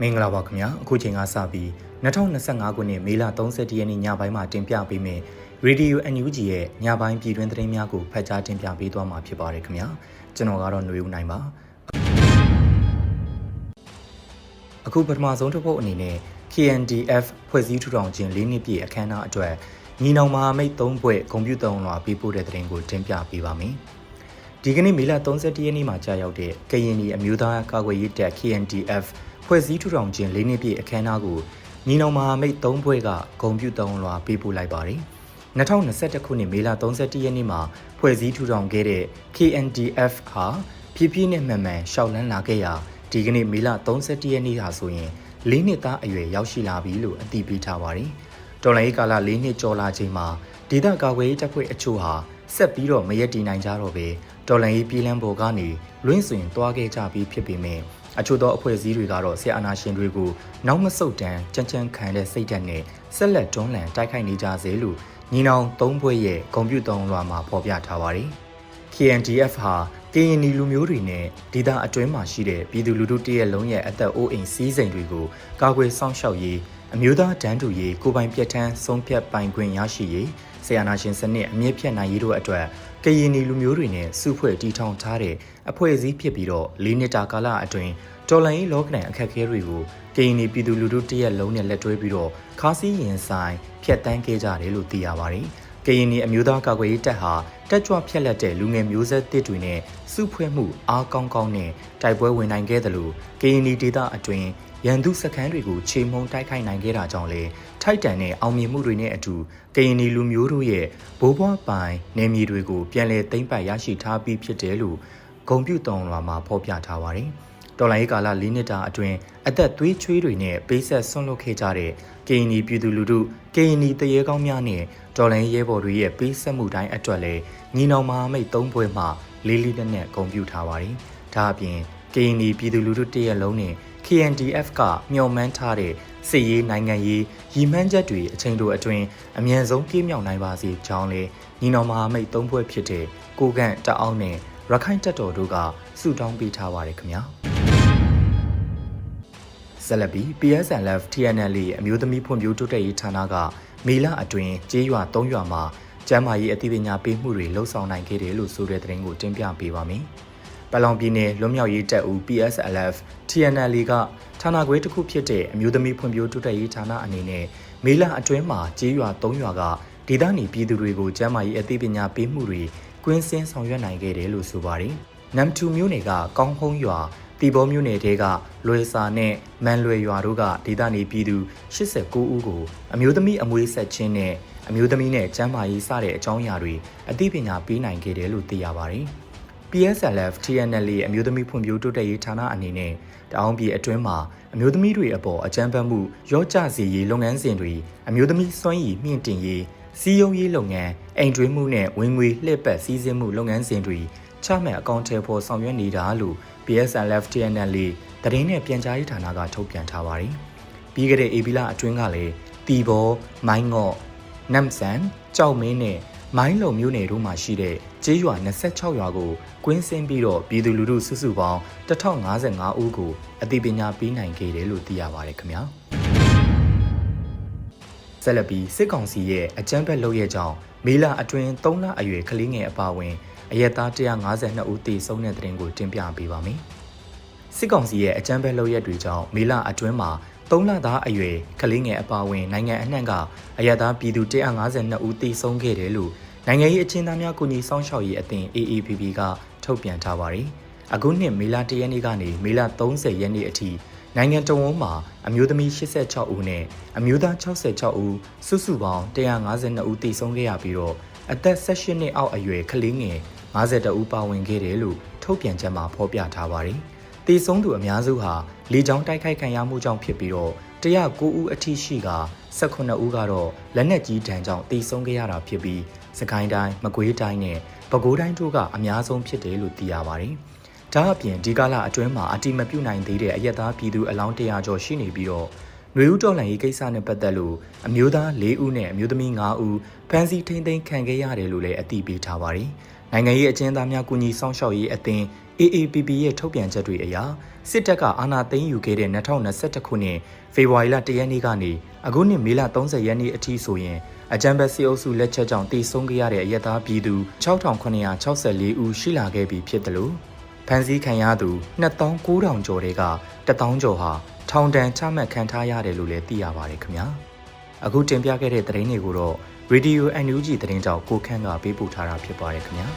မင်္ဂလာပါခင်ဗျာအခုချိန်ကစပြီး2025ခုနှစ်မေလ31ရက်နေ့ညပိုင်းမှာတင်ပြပေးမယ့် Radio NUG ရဲ့ညပိုင်းပြည်တွင်းသတင်းများကိုဖတ်ကြားတင်ပြပေးသွားမှာဖြစ်ပါတယ်ခင်ဗျာကျွန်တော်ကတော့ຫນွေဦးနိုင်ပါအခုပထမဆုံးတစ်ပုတ်အနေနဲ့ KNDF ဖွဲ့စည်းထူထောင်ခြင်း၄နှစ်ပြည့်အခမ်းအနားအတွက်ညီနောင်မဟာမိတ်၃ဘွဲ့ကွန်ပျူတာလွှာပေးပို့တဲ့သတင်းကိုတင်ပြပေးပါမယ်ဒီကနေ့မေလ31ရက်နေ့မှာကြာရောက်တဲ့ကရင်ပြည်အမျိုးသားကာကွယ်ရေးတပ် KNDF ဖွဲ့စည်းထူထောင်ခြင်း၄နှစ်ပြည့်အခမ်းအနားကိုညီနောင်မဟာမိတ်၃ဘွဲ့ကဂုံပြူတုံလွှာပေးပို့လိုက်ပါတယ်။2021ခုနှစ်မေလ31ရက်နေ့မှာဖွဲ့စည်းထူထောင်ခဲ့တဲ့ KNDF ဟာဖြည်းဖြည်းနဲ့မှန်မှန်ရှောက်လန်းလာခဲ့ရာဒီကနေ့မေလ31ရက်နေ့ဟာဆိုရင်၄နှစ်သားအရွယ်ရောက်ရှိလာပြီလို့အတည်ပြုထားပါတယ်။တော်လိုင်းကာလ၄နှစ်ကျော်လာချိန်မှာဒေသကာကွယ်ရေးတပ်ဖွဲ့အချို့ဟာဆက်ပြီးတော့မရက်တည်နိုင်ကြတော့ပဲတော်လိုင်းရေးပြည်လန်းပေါ်ကနေလွင့်ဆွင်သွားခဲ့ကြပြီးဖြစ်ပေမဲ့ အချို့သောအဖွဲ့အစည်းတွေကတော့ဆီယအာနာရှင်တွေကိုနောက်မဆုတ်တမ်းကြမ်းကြမ်းခံတဲ့စိတ်ဓာတ်နဲ့ဆက်လက်တွန်းလှန်တိုက်ခိုက်နေကြစေလို့ညီနောင်သုံးဘွဲ့ရဲ့ဂုံပြူတုံလွှာမှာဖော်ပြထားပါတယ်။ KNDF ဟာကရင်နီလူမျိုးတွေနဲ့ဒေသအတွင်းမှာရှိတဲ့ပြည်သူလူထုတရက်လုံးရဲ့အသက်အိုးအိမ်စီးစိမ်တွေကိုကာကွယ်စောင့်ရှောက်ရေးအမျိုးသားတန်းတူရေးကိုပိုင်ပြဋ္ဌာန်းဆုံးဖြတ်ပိုင်ခွင့်ရရှိရေးဆီယနာရှင်စနစ်အမြင့်ဖြတ်နိုင်ရေးတို့အတွက် ကရင်နီလူမျိုးတွေနဲ့စုဖွဲ့တည်ထောင်ထားတဲ့အဖွဲ့အစည်းဖြစ်ပြီးတော့၄နှစ်တာကာလအတွင်းတော်လိုင်းလောကဒန်အခက်အခဲတွေကိုကရင်နီပြည်သူလူထုတရက်လုံးနဲ့လက်တွဲပြီးတော့ခါးစည်းရင်ဆိုင်ဖျက်တမ်းခဲ့ကြတယ်လို့သိရပါတယ်။ကရင်နီအမျိုးသားကာကွယ်ရေးတပ်ဟာတက်ကြွဖြက်လက်တဲ့လူငယ်မျိုးဆက်တစ်တွေနဲ့စုဖွဲ့မှုအားကောင်းကောင်းနဲ့တိုက်ပွဲဝင်နိုင်ခဲ့တယ်လို့ကရင်နီဒေသအတွင်း ရန်သူစခန်းတွေကိုခြေမှုန်တိုက်ခိုက်နိုင်ခဲ့တာကြောင့်လေထိုက်တန်တဲ့အောင်မြင်မှုတွေနဲ့အတူကရင်နီလူမျိုးတို့ရဲ့ဘိုးဘွားပိုင်နေမြေတွေကိုပြန်လည်သိမ်းပိုက်ရရှိထားပြီးဖြစ်တယ်လို့ဂုံပြူတောင်လွာမှာဖော်ပြထားပါတယ်။တော်လိုင်းကာလ၄နှစ်တာအတွင်းအသက်သွေးချွေးတွေနဲ့ပေးဆက်ဆွန့်လွတ်ခဲ့ကြတဲ့ကရင်နီပြည်သူလူထုကရင်နီတရေကောင်းများနဲ့တော်လိုင်းရဲဘော်တွေရဲ့ပေးဆက်မှုတိုင်းအတွက်လည်းညီနောင်မဟာမိတ်၃ဘွဲ့မှလေးလေးနက်နက်ဂုံပြူထားပါတယ်။ဒါအပြင်ကရင်နီပြည်သူလူထုတရက်လုံးနဲ့ KNDF ကမျှော်မှန်းထားတဲ့စစ်ရေးနိုင်ငံရေးရည်မှန်းချက်တွေအချိန်တိုအတွင်းအမြန်ဆုံးပြည့်မြောက်နိုင်ပါစေကြောင်းလည်းညီနောင်မဟာမိတ်သုံးဖွဲ့ဖြစ်တဲ့ကိုကန့်တအောင်းနဲ့ရခိုင်တပ်တော်တို့ကဆုတောင်းပေးထားပါတယ်ခင်ဗျာဆက်လက်ပြီး PSLF TNL အမျိုးသမီးဖွံ့ဖြိုးတိုးတက်ရေးဌာနကမေလအတွင်းကျေးရွာ၃ရွာမှာကျန်းမာရေးအသိပညာပေးမှုတွေလှုပ်ဆောင်နိုင်ခဲ့တယ်လို့ဆိုတဲ့သတင်းကိုတင်ပြပေးပါမယ်။ ပလောင်ပြည်နယ်လွတ်မြောက်ရေးတပ်ဦး PSLF TNL ကဌာနခွဲတစ်ခုဖြစ်တဲ့အမျိုးသမီးဖွံ့ဖြိုးတိုးတက်ရေးဌာနအနေနဲ့မေလအတွင်းမှာကျေးရွာ၃ရွာကဒေသနေပြည်သူတွေကိုကျန်းမာရေးအသိပညာပေးမှုတွေကွင်းစင်းဆောင်ရွက်နိုင်ခဲ့တယ်လို့ဆိုပါတယ်။နမ်တူမျိုးနယ်ကကောင်းဟုံးရွာတီဘောမျိုးနယ်တဲကလွယ်စာနဲ့မန်လွယ်ရွာတို့ကဒေသနေပြည်သူ89ဦးကိုအမျိုးသမီးအမွေးဆက်ချင်းနဲ့အမျိုးသမီးနဲ့ကျန်းမာရေးစတဲ့အကြောင်းအရာတွေအသိပညာပေးနိုင်ခဲ့တယ်လို့သိရပါတယ်။ PSLF TNL အမျိုးသမီးဖွံ့ဖြိုးတိုးတက်ရေးဌာနအနေနဲ့တအောင်ပြည်အတွင်းမှာအမျိုးသမီးတွေအပေါ်အကြမ်းဖက်မှုရောကြစေရေးလုပ်ငန်းစဉ်တွေအမျိုးသမီးစွမ်းရည်မြင့်တင်ရေးစီးရုံးရေးလုပ်ငန်းအိမ်တွင်းမှုနဲ့ဝင်ငွေလှည့်ပတ်စည်းစိမ်မှုလုပ်ငန်းစဉ်တွေချမှတ်အကောင့်ထဲပေါ်ဆောင်ရွက်နေတာလို့ PSLF TNL သတင်းနဲ့ပြန်ကြားရေးဌာနကထုတ်ပြန်ထားပါတယ်။ပြီးခဲ့တဲ့ဧပြီလအတွင်းကလည်းတီဘောမိုင်းငော့နမ်ဆန်ကြောက်မင်းနဲ့ မိုင်းလုံမျိုးနယ်တို့မှာရှိတဲ့ကျေးရွာ26ရွာကိုကွင်းစင်းပြီးတော့ပြည်သူလူထုစုစုပေါင်း1055ဦးကိုအသိပညာပေးနိုင်ခဲ့တယ်လို့သိရပါတယ်ခင်ဗျာဆက်လက်ပြီးစစ်ကောင်စီရဲ့အကြမ်းဖက်လုပ်ရကြောင်းမေလအတွင်း3လအရွယ်ကလေးငယ်အပါအဝင်အရက်သား152ဦးသေဆုံးတဲ့တဲ့တင်ကိုတင်ပြပေးပါမယ်စစ်ကောင်စီရဲ့အကြမ်းဖက်လုပ်ရက်တွေကြောင့်မေလအတွင်းမှာ၃လသားအရွယ်ကလေးငယ်အပါအဝင်နိုင်ငံအနှံ့ကအရသာပြည်သူ152ဦးသေဆုံးခဲ့တယ်လို့ နိုင်ငံရေးအချင်းသားများကူညီဆောင်ရှောက်ရေးအသင်း AAPP ကထုတ်ပြန်ထားပါတယ်။အခုနှစ်မေလ1ရက်နေ့ကနေမေလ30ရက်နေ့အထိနိုင်ငံတော်ဝန်မှာအမျိုးသမီး86ဦးနဲ့အမျိုးသား66ဦးစုစုပေါင်း152ဦးသေဆုံးခဲ့ရပြီးတော့အသက်18နှစ်အောက်အရွယ်ကလေးငယ်52ဦးပါဝင်ခဲ့တယ်လို့ထုတ်ပြန်ချက်မှာဖော်ပြထားပါတယ်။သေဆုံးသူအများစုဟာလေကြောင်းတိုက်ခိုက်ခံရမှုကြောင့်ဖြစ်ပြီးတော့109ဦးအထိရှိက 18ဦးကတော့လက်နက်ကြီးဒဏ်ကြောင့်သေဆုံးခဲ့ရတာဖြစ်ပြီးစကိုင်းတိုင်းမကွေးတိုင်းနဲ့ပဲခူးတိုင်းတို့ကအများဆုံးဖြစ်တယ်လို့သိရပါတယ်။ဒါအပြင်ဒီကာလအတွင်းမှာအတိမပြုတ်နိုင်သေးတဲ့အရက်သားပြည်သူအလောင်း100ကျော်ရှိနေပြီးတော့ຫນွေဦးတော်လှန်ရေးကိစ္စနဲ့ပတ်သက်လို့အမျိုးသား၄ဦးနဲ့အမျိုးသမီး၅ဦးဖမ်းဆီးထိန်းသိမ်းခံခဲ့ရတယ်လို့လည်းအသိပေးထားပါတယ်။နိုင်ငံရေးအကျဉ်းသားများကူညီဆောင်ရှောက်ရေးအသင်း AAPP ရဲ့ထုတ်ပြန်ချက်တွေအရစစ်တပ်ကအာဏာသိမ်းယူခဲ့တဲ့2021ခုနှစ်ဖေဖော်ဝါရီလ1ရက်နေ့ကနေအခုနှစ်မေလ30ရက်နေ့အထိဆိုရင်အကြံဘက်စီအုပ်စုလက်ချက်ကြောင့်တည်ဆုံးခဲ့ရတဲ့အရက်သားပြည်သူ6964ဦးရှိလာခဲ့ပြီဖြစ်တယ်လို့ဖန်ဆီးခံရသူ2900ကျော်တွေက1000ကျော်ဟာထောင်ဒဏ်ချမှတ်ခံထားရတယ်လို့လည်းသိရပါတယ်ခင်ဗျာအခုတင်ပြခဲ့တဲ့သတင်းတွေကိုတော့ Radio NUG သတင်းကြောင့်ကိုခန့်ကပေးပို့ထားတာဖြစ်ပါတယ်ခင်ဗျာ